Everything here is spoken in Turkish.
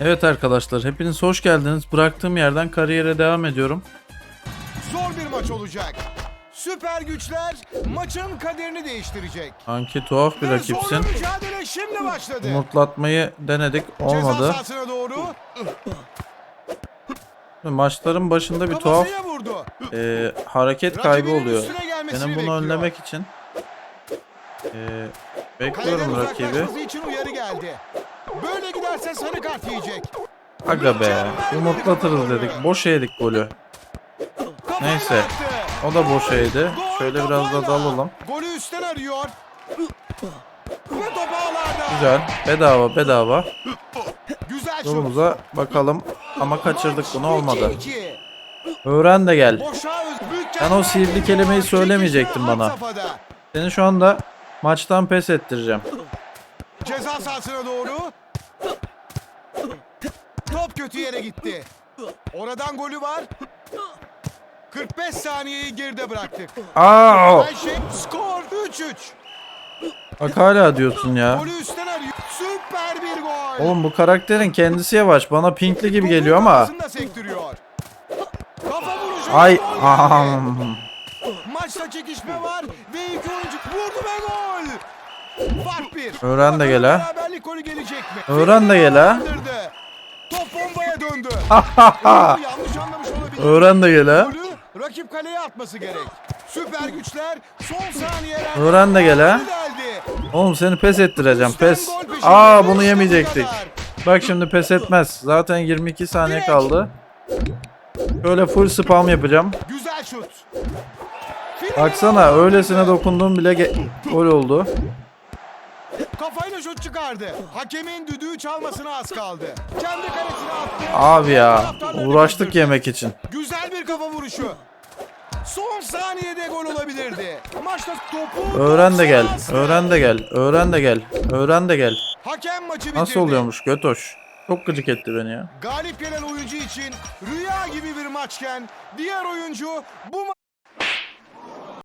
Evet arkadaşlar hepiniz hoş geldiniz. Bıraktığım yerden kariyere devam ediyorum. Zor bir maç olacak. Süper güçler maçın kaderini değiştirecek. Anki tuhaf bir Ve rakipsin. zorlu mücadele şimdi başladı. Umutlatmayı denedik Ceza olmadı. sahasına doğru Maçların başında bir tuhaf vurdu. e, hareket kaybı Rakibinin oluyor. üstüne gelmesini Benim bunu bekliyor. önlemek için e, Kaleden bekliyorum rakibi. uzaklaşması için uyarı geldi. Böyle giderse sarı kart yiyecek. Aga be umutlatırız dedik. Boş yedik golü. Neyse. O da boş yedi. Şöyle biraz da dalalım. Golü üstten arıyor. Güzel. Bedava bedava. Güzel. Yolumuza bakalım. Ama kaçırdık bunu olmadı. 2-2. Öğren de gel. Ben o sihirli kelimeyi söylemeyecektim bana. Seni şu anda maçtan pes ettireceğim. Ceza sahasına doğru. Top kötü yere gitti. Oradan golü var. 45 saniyeyi geride bıraktık. Aa! Ayşe skor 3-3. Bak hala diyorsun ya. Golü üstten arıyor. Süper bir gol. Oğlum bu karakterin kendisi yavaş. Bana pinkli gibi geliyor ama. Ay. Aham. Maçta çekişme var ve iki oyuncu vurdu ve gol. Fark bir. Öğren de gel ha. Beraberlik golü gelecek mi? Öğren de gel ha. Top bombaya döndü. Ha. Yanlış anlamış olabilir. Öğren de gel ha. Golü rakip kaleye atması gerek. Süper güçler son saniyeler. Öğren de gel ha. Oğlum seni pes ettireceğim pes. Aa bunu yemeyecektik. Bak şimdi pes etmez. Zaten 22 saniye kaldı. Böyle full spam yapacağım. Güzel şut. Baksana öylesine dokunduğum bile gol oldu. Kafayla şut çıkardı. Hakemin düdüğü çalmasına az kaldı. Kendi kalesine attı. Abi ya uğraştık yemek için. Güzel bir kafa vuruşu. Son saniyede gol olabilirdi. Maçta topu Öğren de gel. Öğren de gel. Öğren de gel. Öğren de gel. Hakem maçı bitirdi. Nasıl oluyormuş götoş. Çok gıcık etti beni ya. Galip gelen oyuncu için rüya gibi bir maçken diğer oyuncu bu ma-